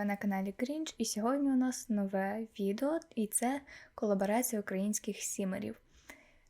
Ви на каналі Крінж, і сьогодні у нас нове відео, і це колаборація українських сімерів.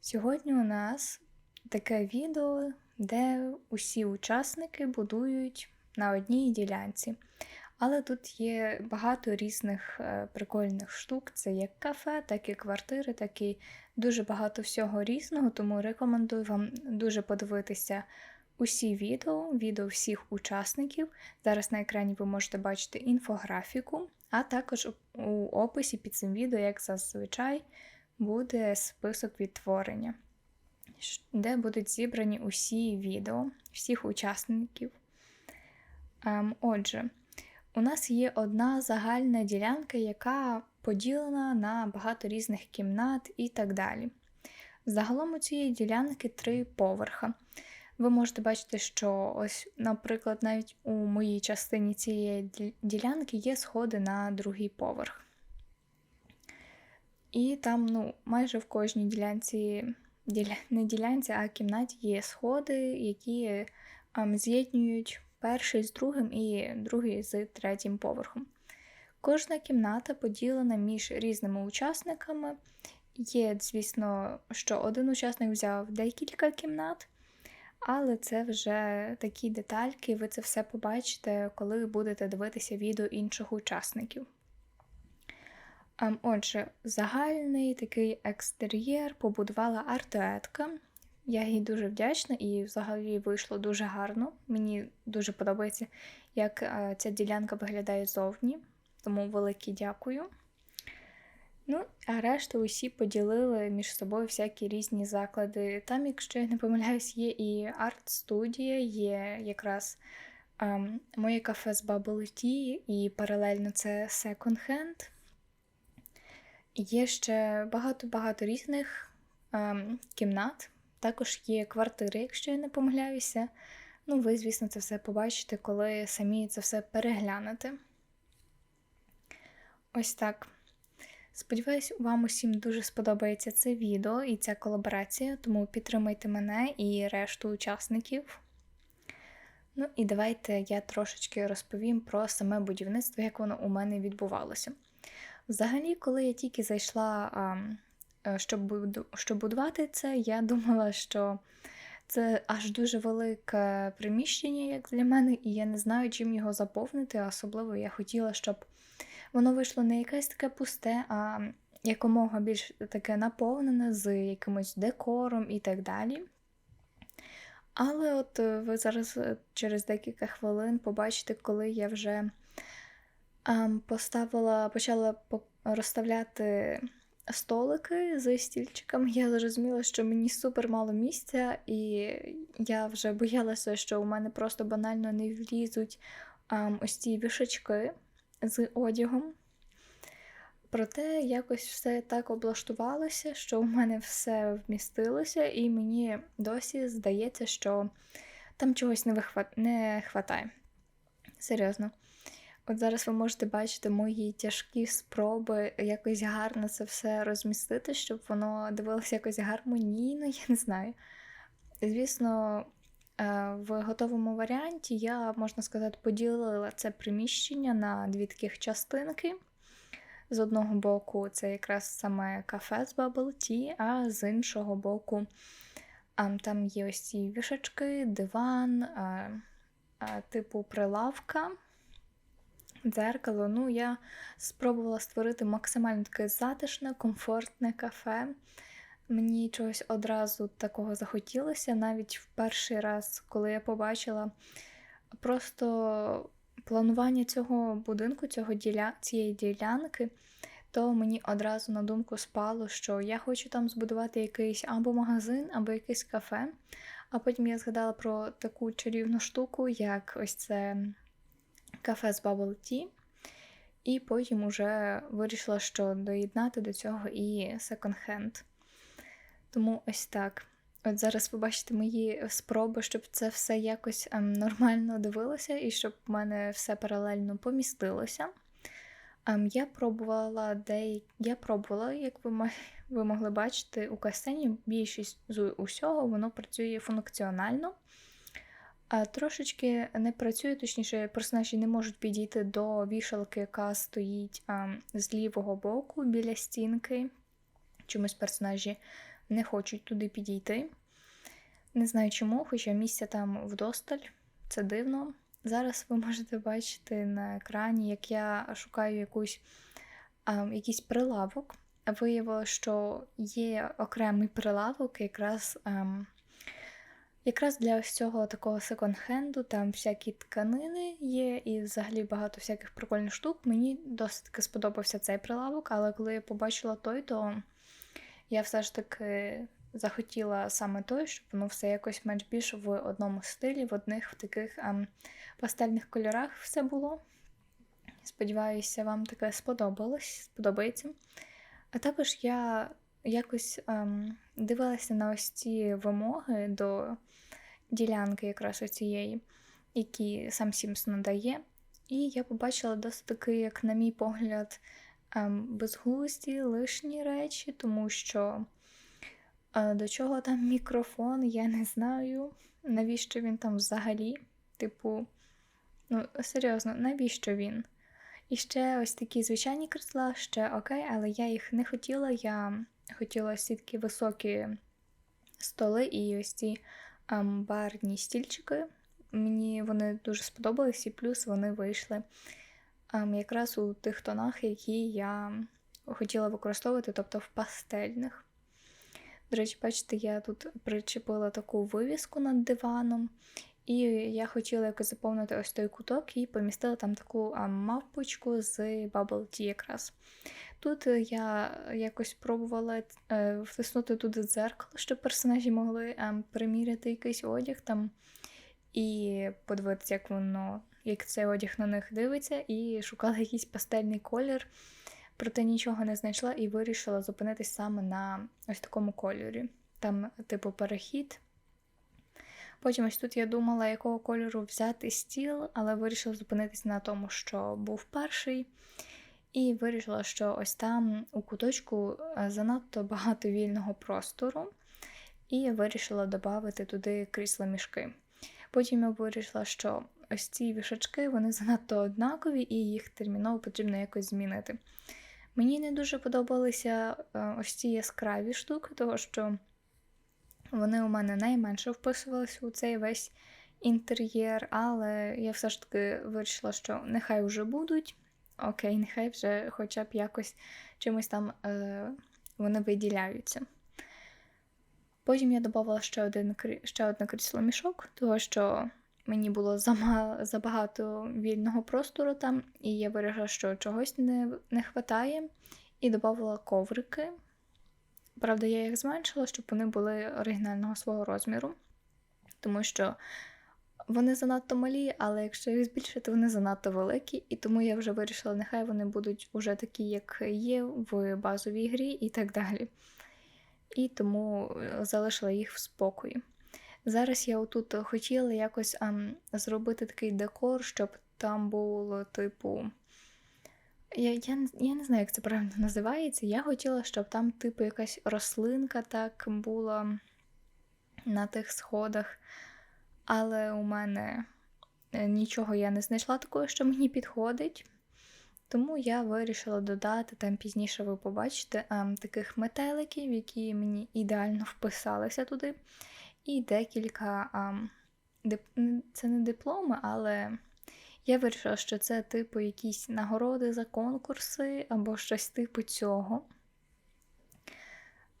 Сьогодні у нас таке відео, де усі учасники будують на одній ділянці. Але тут є багато різних е, прикольних штук. Це як кафе, так і квартири, так і дуже багато всього різного, тому рекомендую вам дуже подивитися усі відео, відео всіх учасників. Зараз на екрані ви можете бачити інфографіку, а також у описі під цим відео, як зазвичай, буде список відтворення, де будуть зібрані усі відео всіх учасників. Ем, отже, у нас є одна загальна ділянка, яка поділена на багато різних кімнат і так далі. Загалом у цієї ділянки три поверха. Ви можете бачити, що ось, наприклад, навіть у моїй частині цієї ділянки є сходи на другий поверх. І там, ну, майже в кожній ділянці, діля, не ділянці, а кімнаті є сходи, які ем, з'єднують перший з другим і другий з третім поверхом. Кожна кімната поділена між різними учасниками. Є, звісно, що один учасник взяв декілька кімнат. Але це вже такі детальки, ви це все побачите, коли будете дивитися відео інших учасників. Ем, отже, загальний такий екстер'єр побудувала артуетка. Я їй дуже вдячна і взагалі вийшло дуже гарно. Мені дуже подобається, як е, ця ділянка виглядає зовні, тому велике дякую. Ну, а решту усі поділили між собою всякі різні заклади. Там, якщо я не помиляюсь, є і арт-студія, є якраз ем, моє кафе з Tea, і паралельно це Hand. Є ще багато-багато різних ем, кімнат. Також є квартири, якщо я не помиляюся. Ну, ви, звісно, це все побачите, коли самі це все переглянете. Ось так. Сподіваюсь, вам усім дуже сподобається це відео і ця колаборація, тому підтримайте мене і решту учасників. Ну і давайте я трошечки розповім про саме будівництво, як воно у мене відбувалося. Взагалі, коли я тільки зайшла, е, щоб будувати це, я думала, що це аж дуже велике приміщення, як для мене, і я не знаю, чим його заповнити. Особливо я хотіла, щоб воно вийшло не якесь таке пусте, а якомога більш таке наповнене з якимось декором і так далі. Але от е, ви зараз е, через декілька хвилин побачите, коли я вже ем, поставила, почала розставляти столики з стільчиками, я зрозуміла, що мені супер мало місця, і я вже боялася, що у мене просто банально не влізуть ем, ось ці вішачки з одягом. Проте якось все так облаштувалося, що у мене все вмістилося, і мені досі здається, що там чогось не вихват... не хватає. Серйозно. От зараз ви можете бачити мої тяжкі спроби якось гарно це все розмістити, щоб воно дивилося якось гармонійно, я не знаю. Звісно, в готовому варіанті я, можна сказати, поділила це приміщення на дві таких частинки. З одного боку, це якраз саме кафе з Bubble Tea, а з іншого боку, там є ось ці вішачки, диван, е, е, типу прилавка, дзеркало. Ну, я спробувала створити максимально таке затишне, комфортне кафе. Мені чогось одразу такого захотілося, навіть в перший раз, коли я побачила просто планування цього будинку, цього діля... цієї ділянки, то мені одразу на думку спало, що я хочу там збудувати якийсь або магазин, або якийсь кафе. А потім я згадала про таку чарівну штуку, як ось це кафе з Bubble Tea. І потім уже вирішила, що доєднати до цього і секонд-хенд. Тому ось так. От зараз ви бачите мої спроби, щоб це все якось ем, нормально дивилося і щоб в мене все паралельно помістилося. Ем, я пробувала де... я пробувала, як ви ви могли бачити, у касені більшість з усього воно працює функціонально. А трошечки не працює, точніше, персонажі не можуть підійти до вішалки, яка стоїть а, з лівого боку біля стінки. Чомусь персонажі не хочуть туди підійти. Не знаю чому, хоча місця там вдосталь, це дивно. Зараз ви можете бачити на екрані, як я шукаю якусь, а, якийсь прилавок. Виявилося, що є окремий прилавок, якраз а, ем, якраз для ось цього такого секонд-хенду, там всякі тканини є, і взагалі багато всяких прикольних штук. Мені досить таки сподобався цей прилавок, але коли я побачила той, то я все ж таки захотіла саме той, щоб воно все якось менш більш в одному стилі, в одних в таких ем, пастельних кольорах все було. Сподіваюся, вам таке сподобалось, сподобається. А також я якось ем, дивилася на ось ці вимоги до ділянки якраз оцієї, які сам Сімс надає. І я побачила досить таки, як, на мій погляд, безглузді лишні речі, тому що е, до чого там мікрофон, я не знаю, навіщо він там взагалі. Типу, ну, серйозно, навіщо він? І ще ось такі звичайні кресла, ще окей, але я їх не хотіла. Я хотіла ось такі високі столи і ось ці ем, барні стільчики. Мені вони дуже сподобались, і плюс вони вийшли ем, якраз у тих тонах, які я хотіла використовувати, тобто в пастельних. До речі, бачите, я тут причепила таку вивіску над диваном, і я хотіла якось заповнити ось той куток і помістила там таку а, мавпочку з Bubble Tea якраз. Тут я якось пробувала е, втиснути туди дзеркало, щоб персонажі могли е, приміряти якийсь одяг там і подивитися, як воно, як цей одяг на них дивиться, і шукала якийсь пастельний колір, проте нічого не знайшла і вирішила зупинитись саме на ось такому кольорі. Там, типу, перехід. Потім ось тут я думала, якого кольору взяти стіл, але вирішила зупинитись на тому, що був перший. І вирішила, що ось там у куточку е, занадто багато вільного простору, і вирішила додати туди крісла мішки. Потім я вирішила, що ось ці вішачки вони занадто однакові, і їх терміново потрібно якось змінити. Мені не дуже подобалися е, ось ці яскраві штуки, тому що вони у мене найменше вписувалися у цей весь інтер'єр, але я все ж таки вирішила, що нехай вже будуть. Окей, нехай вже хоча б якось чимось там е, вони виділяються. Потім я додавала ще один, ще одне крісло мішок, тому що мені було забагато вільного простору там, і я вирішила, що чогось не не вистачає, і додавала коврики. Правда, я їх зменшила, щоб вони були оригінального свого розміру, тому що вони занадто малі, але якщо їх збільшити, вони занадто великі, і тому я вже вирішила, нехай вони будуть уже такі, як є в базовій грі, і так далі. І тому е, залишила їх в спокої. Зараз я отут хотіла якось а, зробити такий декор, щоб там було, типу. Я я, я не знаю, як це правильно називається. Я хотіла, щоб там, типу, якась рослинка так була на тих сходах але у мене е, нічого я не знайшла такого, що мені підходить. Тому я вирішила додати, там пізніше ви побачите, ем, таких метеликів, які мені ідеально вписалися туди. І декілька, ем, дип... це не дипломи, але я вирішила, що це типу якісь нагороди за конкурси або щось типу цього.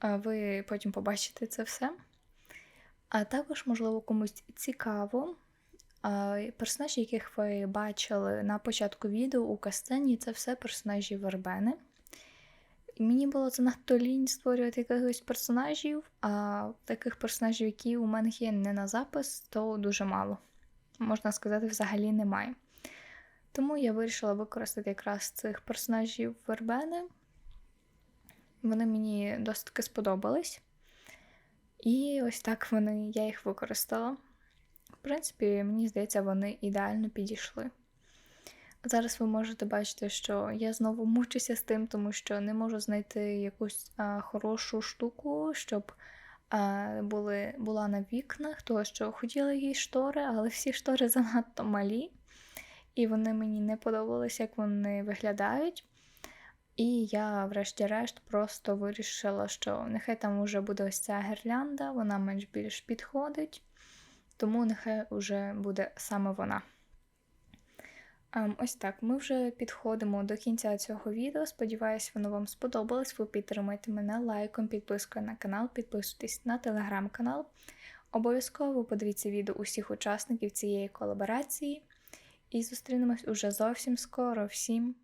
Ви потім побачите це все. А також, можливо, комусь цікаво. Персонажі, яких ви бачили на початку відео у касцені, це все персонажі вербени. Мені було занадто лінь створювати якихось персонажів, а таких персонажів, які у мене є не на запис, то дуже мало. Можна сказати, взагалі немає. Тому я вирішила використати якраз цих персонажів вербени. Вони мені досить таки сподобались. І ось так вони, я їх використала. В принципі, мені здається, вони ідеально підійшли. Зараз ви можете бачити, що я знову мучуся з тим, тому що не можу знайти якусь а, хорошу штуку, щоб е, були, була на вікнах, тому що хотіла їй штори, але всі штори занадто малі, і вони мені не подобалися, як вони виглядають. І я, врешті-решт, просто вирішила, що нехай там вже буде ось ця гірлянда, вона менш більш підходить, тому нехай вже буде саме вона. Ем, ось так, ми вже підходимо до кінця цього відео. Сподіваюсь, воно вам сподобалось. Ви підтримайте мене лайком, підпискою на канал, підписуйтесь на телеграм-канал. Обов'язково подивіться відео усіх учасників цієї колаборації. І зустрінемось уже зовсім скоро. Всім